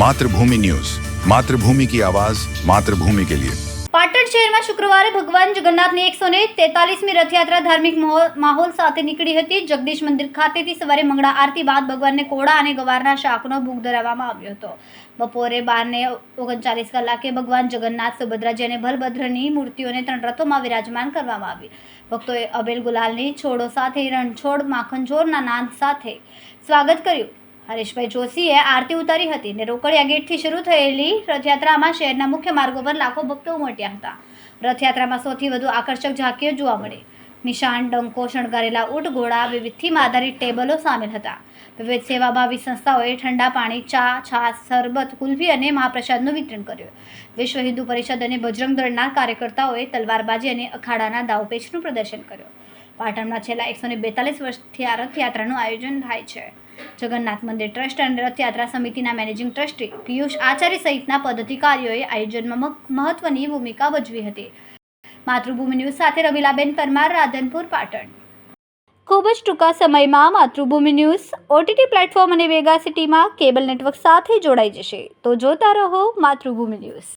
Mathrubhumi news. Mathrubhumi કી આવાજ, માતૃભૂમિ કે લિયે. પાટણ શહેરમાં શુક્રવારે ભગવાન જગન્નાથની એકસો ને તેતાલીસમી રથયાત્રા ધાર્મિક માહોલ સાથે નીકળી હતી. જગદીશ મંદિર ખાતેથી સવારે મંગળા આરતી બાદ ભગવાનને કોળા અને ગવારના શાકનો ભોગ ધરાવવામાં આવ્યો હતો. બપોરે બારને ઓગણચાલીસ કલાકે ભગવાન જગન્નાથ, સુભદ્રાજી અને ભલભદ્રની મૂર્તિઓને ત્રણ રથોમાં વિરાજમાન કરવામાં આવી. ભક્તોએ અભેલ ગુલાલની છોડો સાથે, રણછોડ માખણછોરના નાદ સાથે સ્વાગત કર્યું. હરેશભાઈ જોશીએ આરતી ઉતારી હતી ને રોકડિયા ગેટથી શરૂ થયેલી રથયાત્રામાં શહેરના મુખ્ય માર્ગો પર લાખો ભક્તો ઉમટ્યા હતા. રથયાત્રામાં સૌથી વધુ આકર્ષક ઝાંકીઓ જોવા મળી. નિશાન, ડંકો, શણગારેલા ઊંટ, ઘોડા વિવિધ થીમ આધારિત ટેબલો સામેલ હતા. વિવિધ સેવાભાવી સંસ્થાઓએ ઠંડા પાણી, ચા, છાશ, શરબત, કુલ્ફી અને મહાપ્રસાદનું વિતરણ કર્યું. વિશ્વ હિન્દુ પરિષદ અને બજરંગ દળના કાર્યકર્તાઓએ તલવારબાજી અને અખાડાના દાવપેચનું પ્રદર્શન કર્યું. પાટણમાં છેલ્લા એકસો ને બેતાલીસ વર્ષથી આ રથયાત્રાનું આયોજન થાય છે. જગન્નાથ મંદિર ટ્રસ્ટ અને રથયાત્રા સમિતિના મેનેજિંગ ટ્રસ્ટી પિયુષ આચાર્ય સહિતના પદાધિકારીઓએ આયોજનમાં મહ- મહત્વની ભૂમિકા ભજવી હતી. માતૃભૂમિ ન્યૂઝ સાથે રવિલાબેન પરમાર, રાધનપુર, પાટણ. ખૂબ જ ટૂંકા સમયમાં માતૃભૂમિ ન્યૂઝ ઓટીટી પ્લેટફોર્મ અને વેગા સિટીમાં કેબલ નેટવર્ક સાથે જોડાઈ જશે. તો જોતા રહો માતૃભૂમિ ન્યૂઝ.